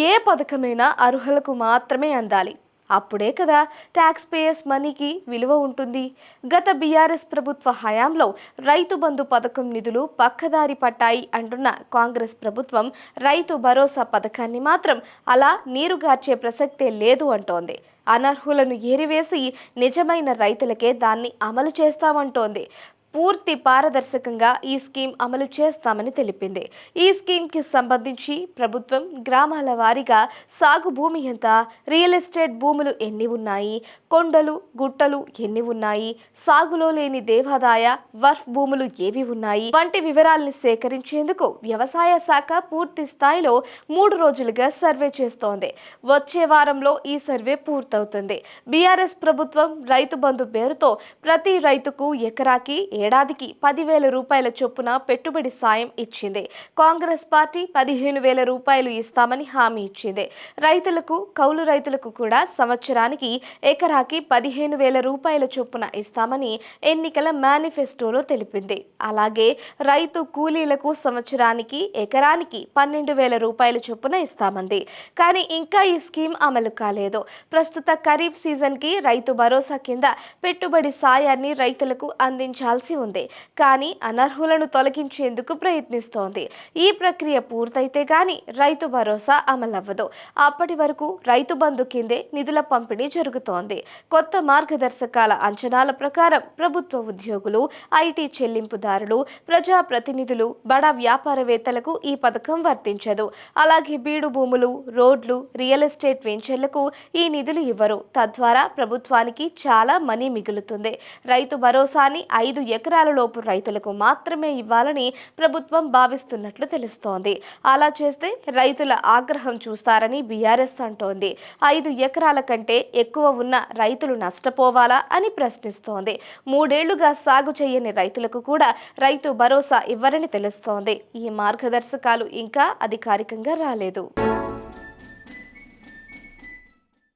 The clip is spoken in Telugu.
ఏ పథకమైనా అర్హులకు మాత్రమే అందాలి. అప్పుడే కదా ట్యాక్స్ పేయర్స్ మనీకి విలువ ఉంటుంది. గత బీఆర్ఎస్ ప్రభుత్వ హయాంలో రైతు బంధు పథకం నిధులు పక్కదారి పట్టాయి అంటున్న కాంగ్రెస్ ప్రభుత్వం రైతు భరోసా పథకాన్ని మాత్రం అలా నీరుగార్చే ప్రసక్తే లేదు అంటోంది. అనర్హులను ఏరివేసి నిజమైన రైతులకే దాన్ని అమలు చేస్తామంటోంది. పూర్తి పారదర్శకంగా ఈ స్కీమ్ అమలు చేస్తామని తెలిపింది. ఈ స్కీమ్కి సంబంధించి ప్రభుత్వం గ్రామాల వారీగా సాగు భూమి ఎంత రియల్ ఎస్టేట్ భూములు ఎన్ని ఉన్నాయి కొండలు గుట్టలు ఎన్ని ఉన్నాయి సాగులో లేని దేవాదాయ వర్ఫ్ భూములు ఏవి ఉన్నాయి వంటి వివరాల్ని సేకరించేందుకు వ్యవసాయ శాఖ పూర్తి స్థాయిలో మూడు రోజులుగా సర్వే చేస్తోంది. వచ్చే వారంలో ఈ సర్వే పూర్తవుతుంది. బీఆర్ఎస్ ప్రభుత్వం రైతు బంధు పేరుతో ప్రతి రైతుకు ఎకరాకి ఏడాదికి పదివేల రూపాయల చొప్పున పెట్టుబడి సాయం ఇచ్చింది. కాంగ్రెస్ పార్టీ పదిహేను వేల రూపాయలు ఇస్తామని హామీ ఇచ్చింది. రైతులకు కౌలు రైతులకు కూడా సంవత్సరానికి ఎకరాకి పదిహేను వేల రూపాయల చొప్పున ఇస్తామని ఎన్నికల మేనిఫెస్టోలో తెలిపింది. అలాగే రైతు కూలీలకు సంవత్సరానికి ఎకరానికి పన్నెండు వేల రూపాయల చొప్పున ఇస్తామంది. కానీ ఇంకా ఈ స్కీమ్ అమలు కాలేదు. ప్రస్తుత ఖరీఫ్ సీజన్కి రైతు భరోసా కింద పెట్టుబడి సాయాన్ని రైతులకు అందించాల్సి ఉంది. కానీ అనర్హులను తొలగించేందుకు ప్రయత్నిస్తోంది. ఈ ప్రక్రియ పూర్తయితే గాని రైతు భరోసా అమలవ్వదు. అప్పటి వరకు రైతు బంధు కిందే నిధుల పంపిణీ జరుగుతోంది. కొత్త మార్గదర్శకాల అంచనాల ప్రకారం ప్రభుత్వ ఉద్యోగులు ఐటీ చెల్లింపుదారులు ప్రజాప్రతినిధులు బడా వ్యాపారవేత్తలకు ఈ పథకం వర్తించదు. అలాగే బీడు భూములు రోడ్లు రియల్ ఎస్టేట్ వెంచర్లకు ఈ నిధులు ఇవ్వరు. తద్వారా ప్రభుత్వానికి చాలా మనీ మిగులుతుంది. రైతు భరోసాని ఐదు ఎకరాల లోపు రైతులకు మాత్రమే ఇవ్వాలని ప్రభుత్వం భావిస్తున్నట్లు తెలుస్తోంది. అలా చేస్తే రైతుల ఆగ్రహం చూస్తారని బీఆర్ఎస్ అంటోంది. ఐదు ఎకరాల కంటే ఎక్కువ ఉన్న రైతులు నష్టపోవాలా అని ప్రశ్నిస్తోంది. మూడేళ్ళుగా సాగు చేయని రైతులకు కూడా రైతు భరోసా ఇవ్వరని తెలుస్తోంది. ఈ మార్గదర్శకాలు ఇంకా అధికారికంగా రాలేదు.